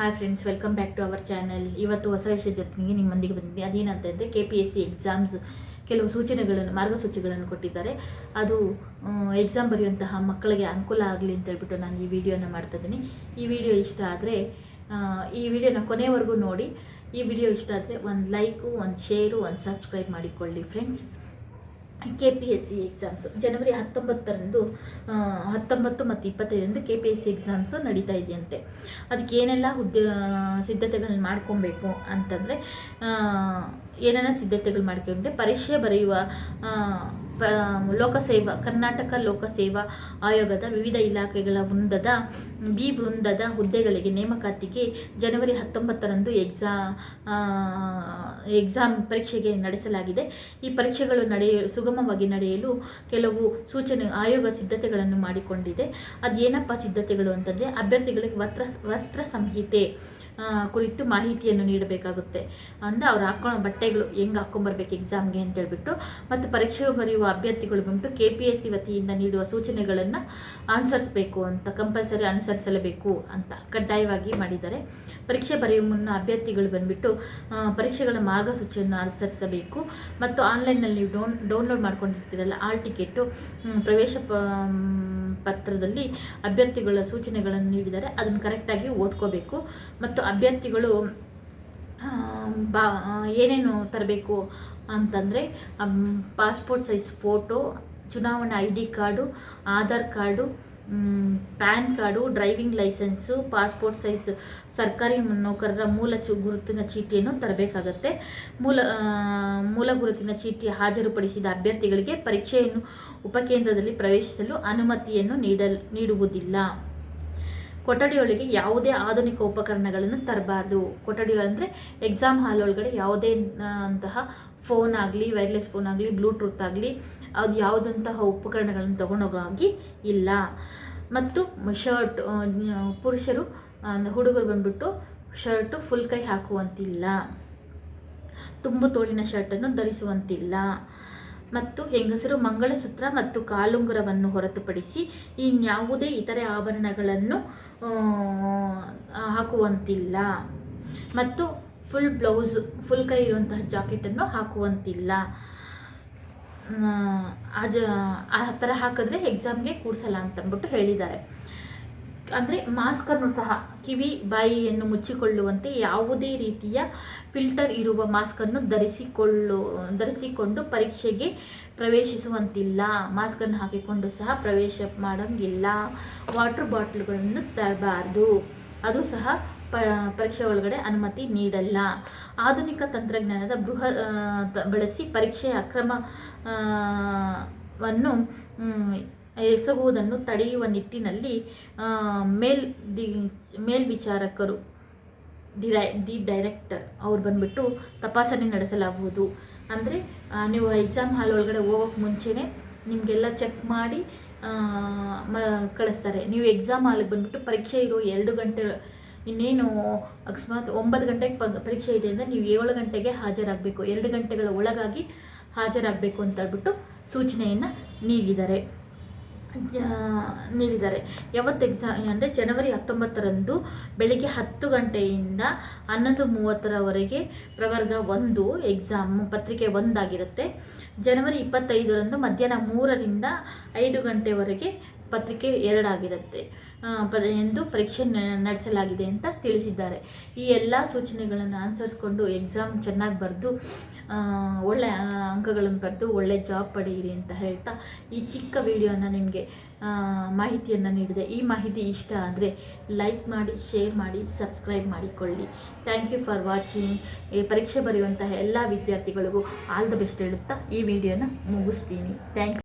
Hi friends welcome back to our channel ಇವತ್ತು ಹೊಸ ವಿಷಯ ಜೊತೆಗೆ ನಿಮ್ಮೊಂದಿಗೆ ಬಂದಿದೆ ಅದೇನಂತಂದರೆ K P S C exams ಕೆಲವು ಸೂಚನೆಗಳನ್ನು, ಮಾರ್ಗಸೂಚಿಗಳನ್ನು ಕೊಟ್ಟಿದ್ದಾರೆ. ಅದು ಎಕ್ಸಾಮ್ ಬರೆಯುವಂತಹ ಮಕ್ಕಳಿಗೆ ಅನುಕೂಲ ಆಗಲಿ ಅಂತ ಹೇಳ್ಬಿಟ್ಟು ನಾನು ಈ ವಿಡಿಯೋನ ಮಾಡ್ತಾ ಇದ್ದೀನಿ. ಈ ವಿಡಿಯೋ ಇಷ್ಟ ಆದರೆ ಈ ವಿಡಿಯೋನ ಕೊನೆವರೆಗೂ ನೋಡಿ. ಈ ವಿಡಿಯೋ ಇಷ್ಟ ಆದರೆ ಒಂದು ಲೈಕು ಒಂದು ಶೇರು ಒಂದು ಸಬ್ಸ್ಕ್ರೈಬ್ ಮಾಡಿಕೊಳ್ಳಿ friends K P S C exams ಜನವರಿ ಹತ್ತೊಂಬತ್ತರಂದು ಹತ್ತೊಂಬತ್ತು ಮತ್ತು ಇಪ್ಪತ್ತೈದರಂದು K P S C exams ನಡೀತಾ ಇದೆಯಂತೆ. ಅದಕ್ಕೆ ಏನೆಲ್ಲ ಉದ್ಯ, ಸಿದ್ಧತೆಗಳನ್ನ ಮಾಡ್ಕೊಬೇಕು ಅಂತಂದರೆ ಏನೆಲ್ಲ ಸಿದ್ಧತೆಗಳು ಮಾಡ್ಕೊಂಡ್ರೆ ಪರೀಕ್ಷೆ ಬರೆಯುವ ಲೋಕಸೇವಾ, ಕರ್ನಾಟಕ ಲೋಕಸೇವಾ ಆಯೋಗದ ವಿವಿಧ ಇಲಾಖೆಗಳ ವೃಂದದ, ಬಿ ವೃಂದದ ಹುದ್ದೆಗಳಿಗೆ ನೇಮಕಾತಿಗೆ ಜನವರಿ ಹತ್ತೊಂಬತ್ತರಂದು ಎಕ್ಸಾ ಎಕ್ಸಾಮ್ ಪರೀಕ್ಷೆಗೆ ನಡೆಸಲಾಗಿದೆ. ಈ ಪರೀಕ್ಷೆಗಳು ನಡೆಯ, ಸುಗಮವಾಗಿ ನಡೆಯಲು ಕೆಲವು ಸೂಚನೆ, ಆಯೋಗ ಸಿದ್ಧತೆಗಳನ್ನು ಮಾಡಿಕೊಂಡಿದೆ. ಅದೇನಪ್ಪ ಸಿದ್ಧತೆಗಳು ಅಂತಂದರೆ, ಅಭ್ಯರ್ಥಿಗಳಿಗೆ ವಸ್ತ್ರ ವಸ್ತ್ರ ಸಂಹಿತೆ ಕುರಿತು ಮಾಹಿತಿಯನ್ನು ನೀಡಬೇಕಾಗುತ್ತೆ. ಅಂದರೆ ಅವ್ರು ಹಾಕೊಳ್ಳೋ ಬಟ್ಟೆಗಳು ಹೆಂಗೆ ಹಾಕ್ಕೊಂಬರ್ಬೇಕು ಎಕ್ಸಾಮ್ಗೆ ಅಂತ ಹೇಳ್ಬಿಟ್ಟು. ಮತ್ತು ಪರೀಕ್ಷೆ ಬರೆಯುವ ಅಭ್ಯರ್ಥಿಗಳು ಬಂದ್ಬಿಟ್ಟು ಕೆ ಪಿ ಎಸ್ ಸಿ ವತಿಯಿಂದ ನೀಡುವ ಸೂಚನೆಗಳನ್ನು ಅನುಸರಿಸಬೇಕು ಅಂತ ಕಂಪಲ್ಸರಿ ಅನುಸರಿಸಲೇಬೇಕು ಅಂತ ಕಡ್ಡಾಯವಾಗಿ ಮಾಡಿದ್ದಾರೆ. ಪರೀಕ್ಷೆ ಬರೆಯುವ ಮುನ್ನ ಅಭ್ಯರ್ಥಿಗಳು ಬಂದ್ಬಿಟ್ಟು ಪರೀಕ್ಷೆಗಳ ಮಾರ್ಗಸೂಚಿಯನ್ನು ಅನುಸರಿಸಬೇಕು. ಮತ್ತು ಆನ್ಲೈನ್ನಲ್ಲಿ ನೀವು ಡೌನ್ ಡೌನ್ಲೋಡ್ ಮಾಡ್ಕೊಂಡಿರ್ತೀರಲ್ಲ, ಆಲ್ ಟಿಕೆಟು ಪ್ರವೇಶ ಪ ಪತ್ರದಲ್ಲಿ ಅಭ್ಯರ್ಥಿಗಳ ಸೂಚನೆಗಳನ್ನು ನೀಡಿದ್ದಾರೆ. ಅದನ್ನು ಕರೆಕ್ಟಾಗಿ ಓದ್ಕೋಬೇಕು. ಮತ್ತು ಅಭ್ಯರ್ಥಿಗಳು ಬಾ ಏನೇನು ತರಬೇಕು ಅಂತಂದರೆ ಪಾಸ್ಪೋರ್ಟ್ ಸೈಜ್ ಫೋಟೋ, ಚುನಾವಣಾ I D card, Aadhaar card pan card, driving licence, passport size, ಸರ್ಕಾರಿ ನೌಕರರ ಮೂಲ ಚು, ಗುರುತಿನ ಚೀಟಿಯನ್ನು ತರಬೇಕಾಗತ್ತೆ. ಮೂಲ ಮೂಲ ಗುರುತಿನ ಚೀಟಿ ಹಾಜರುಪಡಿಸಿದ ಅಭ್ಯರ್ಥಿಗಳಿಗೆ ಪರೀಕ್ಷೆಯನ್ನು ಉಪಕೇಂದ್ರದಲ್ಲಿ ಪ್ರವೇಶಿಸಲು ಅನುಮತಿಯನ್ನು ನೀಡಲ್, ನೀಡುವುದಿಲ್ಲ. ಕೊಠಡಿಯೊಳಗೆ ಯಾವುದೇ ಆಧುನಿಕ ಉಪಕರಣಗಳನ್ನು ತರಬಾರ್ದು. ಕೊಠಡಿಗಳಂದರೆ ಎಕ್ಸಾಮ್ ಹಾಲ್ ಒಳಗಡೆ ಯಾವುದೇ ಅಂತಹ ಫೋನ್ ಆಗಲಿ ವೈರ್ಲೆಸ್ ಫೋನ್ ಆಗಲಿ ಬ್ಲೂಟೂತ್ ಆಗಲಿ, ಅದು ಯಾವುದಂತಹ ಉಪಕರಣಗಳನ್ನು ತೊಗೊಂಡೋಗಿ ಇಲ್ಲ. ಮತ್ತು ಶರ್ಟ್ ಪುರುಷರು ಹುಡುಗರು ಬಂದ್ಬಿಟ್ಟು ಶರ್ಟು ಫುಲ್ ಕೈ ಹಾಕುವಂತಿಲ್ಲ. ತುಂಬು ತೋಳಿನ ಶರ್ಟನ್ನು ಧರಿಸುವಂತಿಲ್ಲ. ಮತ್ತು ಹೆಂಗಸರು ಮಂಗಳಸೂತ್ರ ಮತ್ತು ಕಾಲುಂಗುರವನ್ನು ಹೊರತುಪಡಿಸಿ ಇನ್ಯಾವುದೇ ಇತರೆ ಆಭರಣಗಳನ್ನು ಹಾಕುವಂತಿಲ್ಲ. ಮತ್ತು ಫುಲ್ ಬ್ಲೌಸ್ ಫುಲ್ ಕೈ ಇರುವಂತಹ ಜಾಕೆಟನ್ನು ಹಾಕುವಂತಿಲ್ಲ. ಆ, ಆ ಜ ಆ ಥರ ಹಾಕಿದ್ರೆ ಎಕ್ಸಾಮ್ಗೆ ಕೂಡಿಸಲ್ಲ ಅಂತಂದ್ಬಿಟ್ಟು ಹೇಳಿದ್ದಾರೆ. ಅಂದರೆ ಮಾಸ್ಕನ್ನು ಸಹ ಕಿವಿ ಬಾಯಿಯನ್ನು ಮುಚ್ಚಿಕೊಳ್ಳುವಂತೆ ಯಾವುದೇ ರೀತಿಯ ಫಿಲ್ಟರ್ ಇರುವ ಮಾಸ್ಕನ್ನು ಧರಿಸಿಕೊಳ್ಳು ಧರಿಸಿಕೊಂಡು ಪರೀಕ್ಷೆಗೆ ಪ್ರವೇಶಿಸುವಂತಿಲ್ಲ. ಮಾಸ್ಕನ್ನು ಹಾಕಿಕೊಂಡು ಸಹ ಪ್ರವೇಶ ಮಾಡೋಂಗಿಲ್ಲ. ವಾಟರ್ ಬಾಟ್ಲ್ಗಳನ್ನು ತರಬಾರ್ದು. ಅದು ಸಹ ಪರೀಕ್ಷೆ ಒಳಗಡೆ ಅನುಮತಿ ನೀಡಲ್ಲ. ಆಧುನಿಕ ತಂತ್ರಜ್ಞಾನದ ಬೃಹ ಬಳಸಿ ಪರೀಕ್ಷೆಯ ಅಕ್ರಮ ವನ್ನು ಎಸಗುವುದನ್ನು ತಡೆಯುವ ನಿಟ್ಟಿನಲ್ಲಿ ಮೇಲ್ ದಿ, ಮೇಲ್ವಿಚಾರಕರು, ದಿ ಡೈರೆಕ್ಟರ್ ಅವ್ರು ಬಂದ್ಬಿಟ್ಟು ತಪಾಸಣೆ ನಡೆಸಲಾಗುವುದು. ಅಂದರೆ ನೀವು ಎಕ್ಸಾಮ್ ಹಾಲ್ ಒಳಗಡೆ ಹೋಗೋಕ್ಕೆ ಮುಂಚೆನೇ ನಿಮಗೆಲ್ಲ ಚೆಕ್ ಮಾಡಿ ಮ, ಕಳಿಸ್ತಾರೆ. ನೀವು ಎಕ್ಸಾಮ್ ಹಾಲಿಗೆ ಬಂದ್ಬಿಟ್ಟು ಪರೀಕ್ಷೆ ಇರೋ ಎರಡು ಗಂಟೆ ಇನ್ನೇನು ಅಕಸ್ಮಾತ್ ಒಂಬತ್ತು ಗಂಟೆಗೆ ಪರೀಕ್ಷೆ ಇದೆ ಅಂದರೆ ನೀವು ಏಳು ಗಂಟೆಗೆ ಹಾಜರಾಗಬೇಕು, ಎರಡು ಗಂಟೆಗಳ ಒಳಗಾಗಿ ಹಾಜರಾಗಬೇಕು ಅಂತ ಹೇಳ್ಬಿಟ್ಟು ಸೂಚನೆಯನ್ನು ನೀಡಿದ್ದಾರೆ ನೀಡಿದ್ದಾರೆ ಯಾವತ್ತು ಎಕ್ಸಾಮ್ ಅಂದರೆ ಜನವರಿ ಹತ್ತೊಂಬತ್ತರಂದು ಬೆಳಿಗ್ಗೆ ಹತ್ತು ಗಂಟೆಯಿಂದ ಹನ್ನೊಂದು ಮೂವತ್ತರವರೆಗೆ ಪ್ರವರ್ಗ ಒಂದು ಎಕ್ಸಾಮ್ ಪತ್ರಿಕೆ ಒಂದಾಗಿರುತ್ತೆ. ಜನವರಿ ಇಪ್ಪತ್ತೈದರಂದು ಮಧ್ಯಾಹ್ನ ಮೂರರಿಂದ ಐದು ಗಂಟೆವರೆಗೆ ಪತ್ರಿಕೆ ಎರಡಾಗಿರುತ್ತೆ. ಎಂದು ಪರೀಕ್ಷೆ ನಡೆಸಲಾಗಿದೆ ಅಂತ ತಿಳಿಸಿದ್ದಾರೆ. ಈ ಎಲ್ಲ ಸೂಚನೆಗಳನ್ನು ಅನುಸರಿಸ್ಕೊಂಡು ಎಕ್ಸಾಮ್ ಚೆನ್ನಾಗಿ ಬರೆದು ಒಳ್ಳೆ ಅಂಕಗಳನ್ನು ಬರೆದು ಒಳ್ಳೆ ಜಾಬ್ ಪಡೆಯಿರಿ ಅಂತ ಹೇಳ್ತಾ ಈ ಚಿಕ್ಕ ವಿಡಿಯೋನ ನಿಮಗೆ ಮಾಹಿತಿಯನ್ನು ನೀಡಿದೆ. ಈ ಮಾಹಿತಿ ಇಷ್ಟ ಆದರೆ ಲೈಕ್ ಮಾಡಿ ಶೇರ್ ಮಾಡಿ ಸಬ್ಸ್ಕ್ರೈಬ್ ಮಾಡಿಕೊಳ್ಳಿ. ಥ್ಯಾಂಕ್ ಯು ಫಾರ್ ವಾಚಿಂಗ್ ಪರೀಕ್ಷೆ ಬರೆಯುವಂತಹ ಎಲ್ಲ ವಿದ್ಯಾರ್ಥಿಗಳಿಗೂ ಆಲ್ ದ ಬೆಸ್ಟ್ ಹೇಳುತ್ತಾ ಈ ವಿಡಿಯೋನ ಮುಗಿಸ್ತೀನಿ. ಥ್ಯಾಂಕ್